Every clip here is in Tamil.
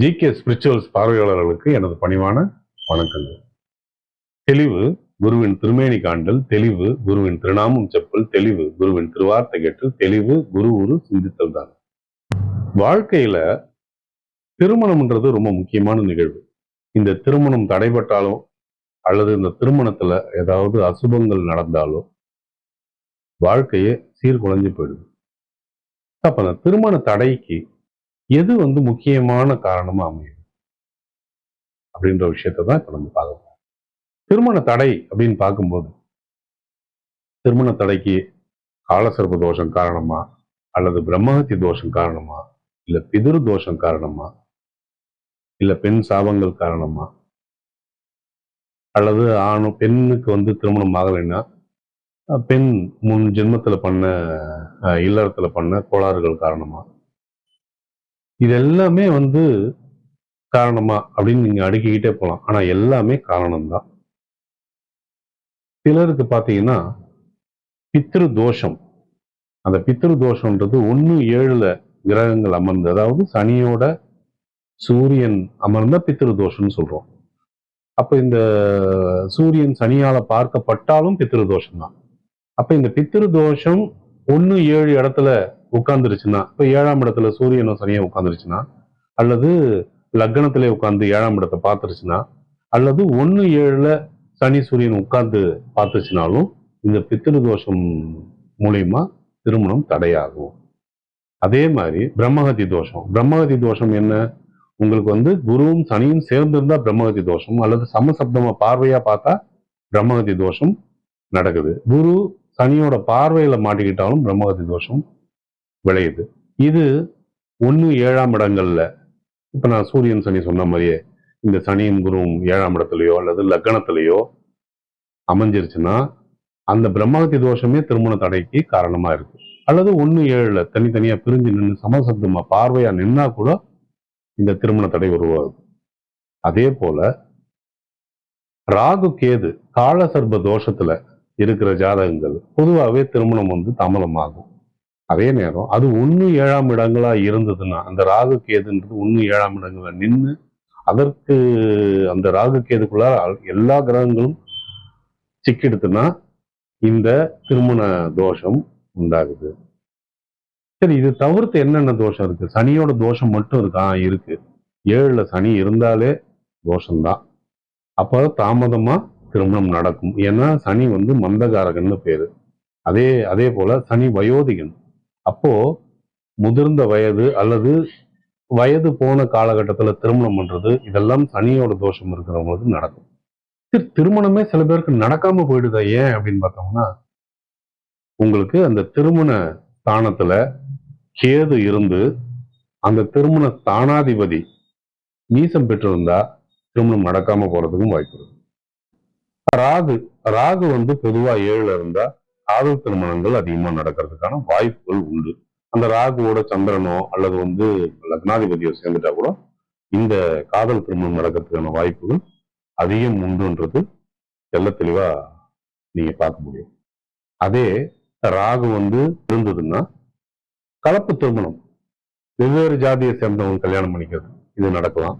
ஜிகே ஸ்பிரிச்சுவல்ஸ் பார்வையாளர்களுக்கு எனது பணிவான வணக்கங்கள். தெளிவு குருவின் திருமேனி காண்டல் தெளிவு குருவின் திருநாமம் செப்பல் தெளிவு குருவின் திருவார்த்தை கேட்டல் தெளிவு குரு உரு சிந்தித்தல் தான். வாழ்க்கையில திருமணம்ன்றது ரொம்ப முக்கியமான நிகழ்வு. இந்த திருமணம் தடைபட்டாலோ அல்லது இந்த திருமணத்துல ஏதாவது அசுபங்கள் நடந்தாலோ வாழ்க்கையே சீர்குலைஞ்சு போயிடுது. அப்ப அந்த திருமண தடைக்கு எது வந்து முக்கியமான காரணமா அமையுது அப்படின்ற விஷயத்தை தான் இப்ப நம்ம பார்க்க போறோம். திருமண தடை அப்படின்னு பார்க்கும்போது திருமண தடைக்கு காலசர்ப தோஷம் காரணமா? அல்லது பிரம்மஹத்தி தோஷம் காரணமா? இல்ல பிதிரு தோஷம் காரணமா? இல்ல பெண் சாபங்கள் காரணமா? அல்லது ஆணு பெண்ணுக்கு வந்து திருமணம் ஆகலைன்னா பெண் முன் ஜென்மத்துல பண்ண இல்லறத்தில் பண்ண கோளாறுகள் காரணமா? இது எல்லாமே வந்து காரணமா அப்படின்னு நீங்க அடுக்கிக்கிட்டே போகலாம் ஆனா எல்லாமே காரணம்தான். சிலருக்கு பார்த்தீங்கன்னா பித்ரு தோஷம் அந்த பித்ரு தோஷம்ன்றது ஒன்று ஏழுல கிரகங்கள் அமர்ந்து அதாவது சனியோட சூரியன் அமர்ந்த பித்ரு தோஷம்னு சொல்றோம். அப்ப இந்த சூரியன் சனியால பார்க்கப்பட்டாலும் பித்ரு தோஷம் தான் அப்ப இந்த பித்ரு தோஷம் ஒன்று ஏழு இடத்துல உட்கார்ந்துருச்சுன்னா இப்போ ஏழாம் இடத்துல சூரியனும் சனியும் உட்காந்துருச்சுன்னா அல்லது லக்னத்திலே உட்கார்ந்து ஏழாம் இடத்தை பார்த்துருச்சுன்னா அல்லது ஒன்று ஏழுல சனி சூரியன் உட்கார்ந்து பார்த்துச்சுனாலும் இந்த பித்திரு தோஷம் மூலியமா திருமணம் தடையாகும். அதே மாதிரி பிரம்மகதி தோஷம். பிரம்மகதி தோஷம் என்ன? உங்களுக்கு வந்து குருவும் சனியும் சேர்ந்திருந்தா பிரம்மகதி தோஷம் அல்லது சமசப்தமா பார்வையா பார்த்தா பிரம்மகதி தோஷம் நடக்குது. குரு சனியோட பார்வையில மாட்டிக்கிட்டாலும் பிரம்மகதி தோஷம் விளையுது. இது ஒன்று ஏழாம் இடங்கள்ல. இப்ப நான் சூரியன் சனி சொன்ன மாதிரியே இந்த சனியும் குருவும் ஏழாம் இடத்துலயோ அல்லது லக்னத்திலேயோ அமைஞ்சிருச்சுன்னா அந்த பிரம்மகத்தி தோஷமே திருமண தடைக்கு காரணமா இருக்கு. அல்லது ஒன்று ஏழுல தனித்தனியா பிரிஞ்சு நின்று சமசப்தமாக பார்வையா நின்னா கூட இந்த திருமண தடை உருவாகுது. அதே போல ராகு கேது காலசர்ப தோஷத்துல இருக்கிற ஜாதகங்கள் பொதுவாகவே திருமணம் வந்து தாமதமாகும். அதே நேரம் அது ஒன்று ஏழாம் இடங்களா இருந்ததுன்னா அந்த ராகு கேதுன்றது ஒன்று ஏழாம் இடங்களா நின்று அதற்கு அந்த ராகு கேதுக்குள்ள எல்லா கிரகங்களும் சிக்கிடுத்துனா இந்த திருமண தோஷம் உண்டாகுது. சரி இது தவிர்த்து என்னென்ன தோஷம் இருக்கு? சனியோட தோஷம் மட்டும் இருக்கா? இருக்கு. ஏழுல சனி இருந்தாலே தோஷம்தான். அப்போ தாமதமா திருமணம் நடக்கும். ஏன்னா சனி வந்து மந்தகாரகன்னு பேரு. அதே அதே போல சனி வயோதிகன். அப்போ முதிர்ந்த வயது அல்லது வயது போன காலகட்டத்துல திருமணம் பண்றது இதெல்லாம் சனியோட தோஷம் இருக்கிறவங்களுக்கு நடக்கும். சரி, திருமணமே சில பேருக்கு நடக்காம போயிடுதா ஏன் அப்படின்னு பார்த்தோம்னா உங்களுக்கு அந்த திருமண ஸ்தானத்துல கேது இருந்து அந்த திருமண ஸ்தானாதிபதி நீசம் பெற்றிருந்தா திருமணம் நடக்காம போறதுக்கும் வாய்ப்பு இருக்கு. ராகு ராகு வந்து பொதுவா ஏழுல இருந்தா காதல் திருமணங்கள் அதிகமா நடக்கிறதுக்கான வாய்ப்புகள் உண்டு. அந்த ராகுவோட சந்திரனோ அல்லது வந்து லக்னாதிபதியோ சேர்ந்துட்டா கூட இந்த காதல் திருமணம் நடக்கிறதுக்கான வாய்ப்புகள் அதிகம் உண்டுன்றது தெல்ல தெளிவா நீங்க பார்க்க முடியும். அதே ராகு வந்து இருந்ததுன்னா கலப்பு திருமணம். வெவ்வேறு ஜாதியை சேர்ந்தவங்க கல்யாணம் பண்ணிக்கிறது. இது நடக்கலாம்.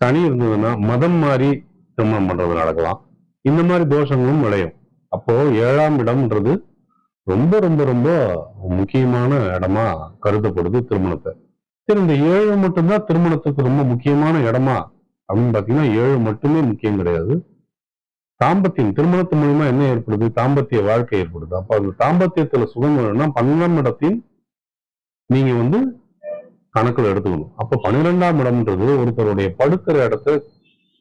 சனி இருந்ததுன்னா மதம் மாறி திருமணம் பண்றது நடக்கலாம். இந்த மாதிரி தோஷங்களும் விளையும். அப்போ ஏழாம் இடம்ன்றது ரொம்ப ரொம்ப ரொம்ப முக்கியமான இடமா கருதப்படுது திருமணத்தை. சரி இந்த ஏழு மட்டும்தான் திருமணத்துக்கு ரொம்ப முக்கியமான இடமா? அப்படின்னு பாத்தீங்கன்னா ஏழு மட்டுமே முக்கியம் கிடையாது. தாம்பத்தியம் திருமணத்து மூலியமா என்ன ஏற்படுது? தாம்பத்திய வாழ்க்கை ஏற்படுது. அப்ப அந்த தாம்பத்தியத்துல சுகம் வேணும்னா பன்னெண்டாம் இடத்தையும் நீங்க வந்து கணக்குல எடுத்துக்கணும். அப்ப பன்னிரெண்டாம் இடம்ன்றது ஒருத்தருடைய படுக்கிற இடத்தை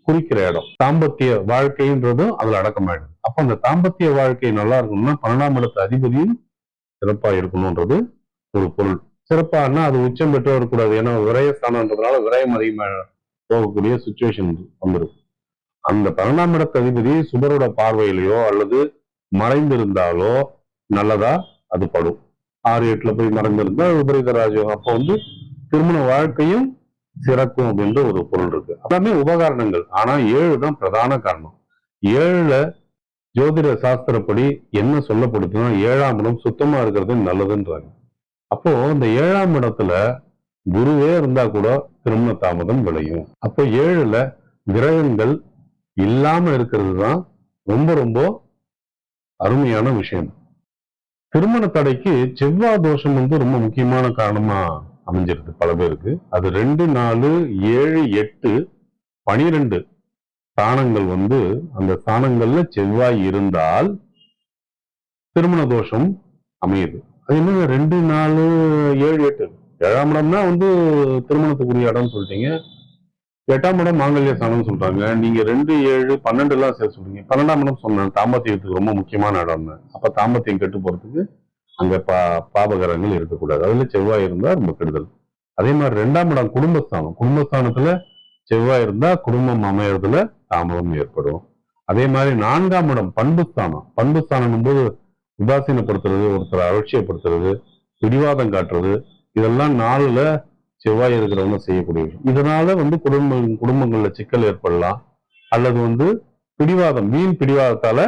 குறிக்கிற இடம். தாம்பத்திய வாழ்க்கைன்றதும் அதுல அடக்கமாயிடும் அப்ப அந்த தாம்பத்திய வாழ்க்கை நல்லா இருக்கணும்னா பன்னெண்டாம் இடத்து அதிபதியும் சிறப்பா இருக்கணும்ன்றது ஒரு பொருள். சிறப்பானா அது உச்சம் பெற்று வரக்கூடாது ஏன்னா விரயஸ்தானன்றதுனால விரயம் அதிகமாக போகக்கூடிய சுச்சுவேஷன் வந்துடும் அந்த பன்னெண்டாம் இடத்து அதிபதி சுபரோட பார்வையிலையோ அல்லது மறைந்திருந்தாலோ நல்லதா அது படும். ஆறு எட்டுல போய் மறைந்திருந்தா விபரீத ராஜயோகம். அப்போ வந்து திருமண வாழ்க்கையும் சிறக்கும் அப்படின்ற ஒரு பொருள் இருக்கு. எல்லாமே உபகரணங்கள். ஆனா ஏழு தான் பிரதான காரணம். ஏழுல ஜோதிட சாஸ்திரப்படி என்ன சொல்லப்படுதுன்னா ஏழாம் இடம் சுத்தமா இருக்கிறது நல்லதுன்றாங்க. அப்போ இந்த ஏழாம் இடத்துல குருவே இருந்தா கூட திருமண தாமதம் விளையும். அப்போ ஏழுல கிரகங்கள் இல்லாம இருக்கிறது தான் ரொம்ப ரொம்ப அருமையான விஷயம். திருமண தடைக்கு செவ்வாய் தோஷம் வந்து ரொம்ப முக்கியமான காரணமா? அமைஞ்சிருது பல பேருக்கு அது ரெண்டு நாலு ஏழு எட்டு பனிரெண்டு ஸ்தானங்கள் வந்து அந்த ஸ்தானங்கள்ல செவ்வாய் இருந்தால் திருமண தோஷம் அமையுது. அது என்னங்க ரெண்டு நாலு ஏழு எட்டு? ஏழாம் இடம்னா வந்து திருமணத்துக்குரிய இடம்னு சொல்லிட்டீங்க. எட்டாம் இடம் மாங்கல்ய ஸ்தானம்னு சொல்றாங்க. நீங்க ரெண்டு ஏழு பன்னெண்டு எல்லாம் சேர்த்து சொல்றீங்க. பன்னெண்டாம் இடம் சொன்னேன். தாம்பத்தியத்துக்கு ரொம்ப முக்கியமான இடம்னு. அப்ப தாம்பத்தியம் கெட்டு போறதுக்கு அங்க பா பாபகரங்கள் இருக்கக்கூடாது. அதுல செவ்வாய் இருந்தா ரொம்ப கெடுதல். அதே மாதிரி ரெண்டாம் இடம் குடும்பஸ்தானம். குடும்பஸ்தானத்துல செவ்வாய் இருந்தா குடும்பம் அமையறதுல தாமதம் ஏற்படும். அதே மாதிரி நான்காம் இடம் பண்புஸ்தானம். பண்புஸ்தானம் போது உதாசீனப்படுத்துறது ஒருத்தரை அலட்சியப்படுத்துறது பிடிவாதம் காட்டுறது இதெல்லாம் நாளில் செவ்வாய் இருக்கிறவங்க செய்யக்கூடிய விஷயம். இதனால வந்து குடும்ப குடும்பங்கள்ல சிக்கல் ஏற்படலாம். அல்லது வந்து பிடிவாதம் வீண் பிடிவாதத்தால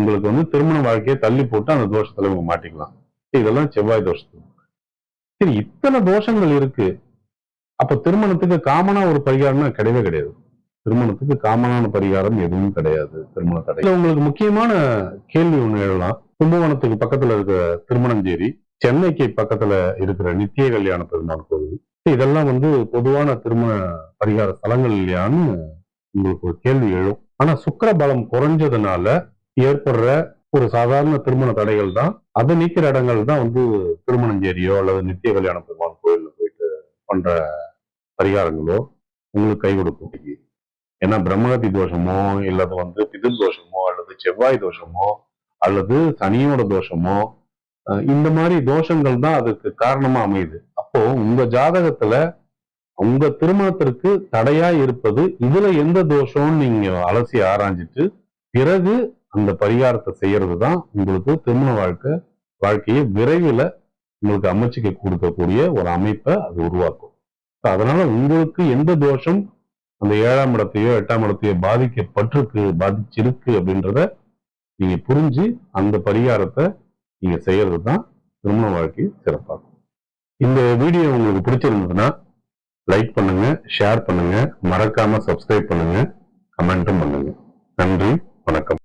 உங்களுக்கு வந்து திருமண வாழ்க்கையை தள்ளி போட்டு அந்த தோஷத்துல இவங்க மாட்டிக்கலாம். இதெல்லாம் செவ்வாய் தோஷத்துக்கு சரி இத்தனை தோஷங்கள் இருக்கு. அப்ப திருமணத்துக்கு காமனா ஒரு பரிகாரம்னா கிடையவே கிடையாது. திருமணத்துக்கு காமனான பரிகாரம் எதுவும் கிடையாது திருமண தடை. உங்களுக்கு முக்கியமான கேள்வி ஒண்ணு எழலாம் கும்பகோணத்துக்கு பக்கத்துல இருக்கிற திருமணஞ்சேரி சென்னைக்கு பக்கத்துல இருக்கிற நித்திய கல்யாண பெருமாள் கோவில். இதெல்லாம் வந்து பொதுவான திருமண பரிகார ஸ்தலங்கள் இல்லையான்னு உங்களுக்கு ஒரு கேள்வி எழும். ஆனா சுக்கிர பலம் குறைஞ்சதுனால ஏற்படுற ஒரு சாதாரண திருமண தடைகள் தான். அதை நீக்கிற இடங்கள் தான் வந்து திருமணஞ்சேரியோ அல்லது நித்திய கல்யாண பெருமாள் கோயிலில் போயிட்டு பண்ற பரிகாரங்களோ உங்களுக்கு கை கொடுக்கும். ஏன்னா பிரம்மகத்தி தோஷமோ இல்லது வந்து பிதில் தோஷமோ அல்லது செவ்வாய் தோஷமோ அல்லது சனியோட தோஷமோ இந்த மாதிரி தோஷங்கள் தான் அதுக்கு காரணமா அமையுது. அப்போ உங்க ஜாதகத்துல உங்க திருமணத்திற்கு தடையா இருப்பது இதுல எந்த தோஷம்னு நீங்க அலசி ஆராய்ஞ்சிட்டு பிறகு அந்த பரிகாரத்தை செய்யறது தான் உங்களுக்கு திருமண வாழ்க்கை வாழ்க்கையை விரைவில் உங்களுக்கு அமைச்சுக்க கொடுக்கக்கூடிய ஒரு அமைப்பை அது உருவாக்கும். அதனால உங்களுக்கு எந்த தோஷம் அந்த ஏழாம் இடத்தையோ எட்டாம் இடத்தையோ பாதிக்கப்பட்டிருக்கு பாதிச்சிருக்கு அப்படின்றத நீங்க புரிஞ்சு அந்த பரிகாரத்தை நீங்க செய்யறது தான் திருமண வாழ்க்கை சிறப்பாகும் இந்த வீடியோ உங்களுக்கு பிடிச்சிருந்ததுன்னா லைக் பண்ணுங்க ஷேர் பண்ணுங்க மறக்காம சப்ஸ்கிரைப் பண்ணுங்க கமெண்ட்டும் பண்ணுங்க. நன்றி வணக்கம்.